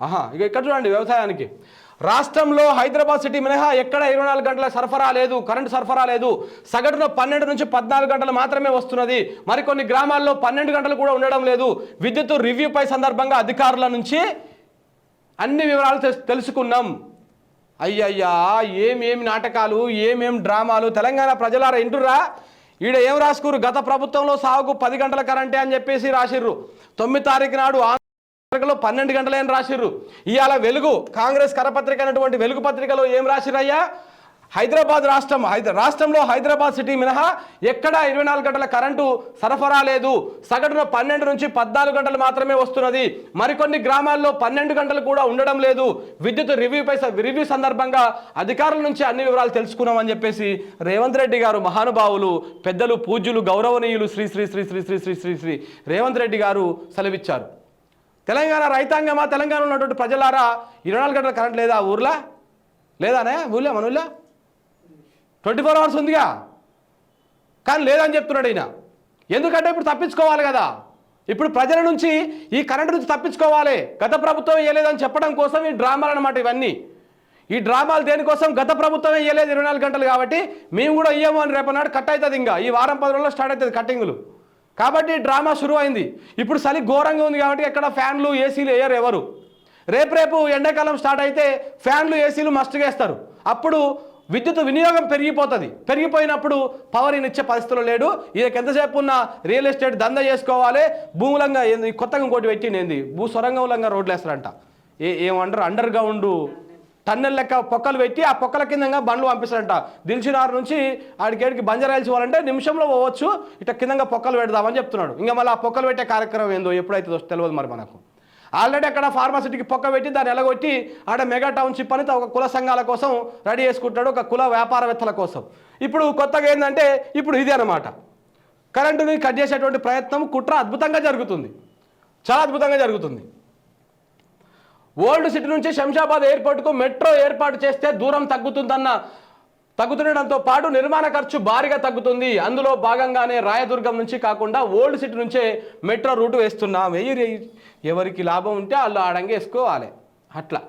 ఆహా ఇక ఇక్కడ చూడండి వ్యవసాయానికి. రాష్ట్రంలో హైదరాబాద్ సిటీ మినహా ఎక్కడ ఇరవై నాలుగు గంటల సరఫరా లేదు కరెంటు సరఫరా లేదు. సగటున పన్నెండు నుంచి పద్నాలుగు గంటలు మాత్రమే వస్తున్నది. మరికొన్ని గ్రామాల్లో పన్నెండు గంటలు కూడా ఉండడం లేదు. విద్యుత్ రివ్యూపై సందర్భంగా అధికారుల నుంచి అన్ని వివరాలు తెలుసుకున్నాం. అయ్యయ్యా ఏమేమి నాటకాలు ఏమేమి డ్రామాలు తెలంగాణ ప్రజలారా ఇంటురా ఈడ ఏం రాసుకురు గత ప్రభుత్వంలో సాగుకు పది గంటల కరెంటే అని చెప్పేసి రాసిర్రు. తొమ్మిది తారీఖు నాడు పత్రికలో పన్నెండు గంటలని రాసిర్రు. ఇవాళ వెలుగు కాంగ్రెస్ కరపత్రిక అనేటువంటి వెలుగు పత్రికలో ఏం రాసిరయ్యా హైదరాబాద్ రాష్ట్రం హైదరా రాష్ట్రంలో హైదరాబాద్ సిటీ మినహా ఎక్కడా ఇరవై నాలుగు గంటల కరెంటు సరఫరా లేదు. సగటున పన్నెండు నుంచి పద్నాలుగు గంటలు మాత్రమే వస్తున్నది. మరికొన్ని గ్రామాల్లో పన్నెండు గంటలు కూడా ఉండడం లేదు. విద్యుత్ రివ్యూపై రివ్యూ సందర్భంగా అధికారుల నుంచి అన్ని వివరాలు తెలుసుకున్నామని చెప్పేసి రేవంత్ రెడ్డి గారు మహానుభావులు పెద్దలు పూజ్యులు గౌరవనీయులు శ్రీ శ్రీ శ్రీ శ్రీ శ్రీ శ్రీ శ్రీ శ్రీ రేవంత్ రెడ్డి గారు సెలవిచ్చారు. తెలంగాణ రైతాంగమా తెలంగాణలో ఉన్నటువంటి ప్రజలారా ఇరవై నాలుగు గంటల కరెంట్ లేదా ఆ ఊర్లో? లేదానే? ఊళ్ళో మన ఊళ్ళో ట్వంటీ ఫోర్ అవర్స్ ఉందిగా. కానీ లేదని చెప్తున్నాడు ఈయన. ఎందుకంటే ఇప్పుడు తప్పించుకోవాలి కదా. ఇప్పుడు ప్రజల నుంచి ఈ కరెంటు నుంచి తప్పించుకోవాలి. గత ప్రభుత్వం వేయలేదని చెప్పడం కోసం ఈ డ్రామాలు అనమాట ఇవన్నీ. ఈ డ్రామాలు దేనికోసం? గత ప్రభుత్వం వేయలేదు ఇరవై నాలుగు గంటలు కాబట్టి మేము కూడా ఇయ్యము అని రేపనాడు కట్ అవుతుంది ఇంకా. ఈ వారం పది రోజుల్లో స్టార్ట్ అవుతుంది కట్టింగులు. కాబట్టి డ్రామా షురు అయింది ఇప్పుడు చలి ఘోరంగా ఉంది కాబట్టి ఎక్కడ ఫ్యాన్లు ఏసీలు వేయరు ఎవరు. రేపు రేపు ఎండాకాలం స్టార్ట్ అయితే ఫ్యాన్లు ఏసీలు మస్ట్గా వేస్తారు. అప్పుడు విద్యుత్ వినియోగం పెరిగిపోతుంది. పెరిగిపోయినప్పుడు పవర్ ఈయన ఇచ్చే పరిస్థితులు లేడు. ఈయనకి ఎంతసేపు ఉన్న రియల్ ఎస్టేట్ దంద చేసుకోవాలి. భూములంగా ఏంది? కొత్తగా ఇంకోటి పెట్టింది భూ సొరంగంలంగా రోడ్లు వేస్తారంట ఏ ఏమంటారు? అండర్ గ్రౌండ్ టన్నెల్ లెక్క పొక్కలు పెట్టి ఆ పొక్కల కిందంగా బండ్లు పంపిస్తారంట దిల్చినార్ నుంచి ఆడికేడికి బంజరాయిల్స్ వాళ్ళంటే నిమిషంలో పోవచ్చు. ఇట్లా కిందంగా పొక్కలు పెడదామని చెప్తున్నాడు. ఇంకా మళ్ళీ ఆ పొక్కలు పెట్టే కార్యక్రమం ఏందో ఎప్పుడైతే తెలియదు మరి మనకు. ఆల్రెడీ అక్కడ ఫార్మాసిటీకి పొక్క పెట్టి దాన్ని ఎలగొట్టి ఆడ మెగా టౌన్షిప్ అని ఒక కుల సంఘాల కోసం రెడీ చేసుకుంటాడు ఒక కుల వ్యాపారవేత్తల కోసం. ఇప్పుడు కొత్తగా ఏంటంటే ఇప్పుడు ఇది అనమాట కరెంటుని కట్ చేసేటువంటి ప్రయత్నం కుట్ర అద్భుతంగా జరుగుతుంది. చాలా అద్భుతంగా జరుగుతుంది. ఓల్డ్ సిటీ నుంచి శంషాబాద్ ఎయిర్పోర్ట్కు మెట్రో ఏర్పాటు చేస్తే దూరం తగ్గుతుందన్న తగ్గుతుండడంతో పాటు నిర్మాణ ఖర్చు భారీగా తగ్గుతుంది. అందులో భాగంగానే రాయదుర్గం నుంచి కాకుండా ఓల్డ్ సిటీ నుంచే మెట్రో రూటు వేస్తున్నాం. వెయ్యి ఎవరికి లాభం ఉంటే వాళ్ళు ఆడంగా వేసుకోవాలి అట్లా.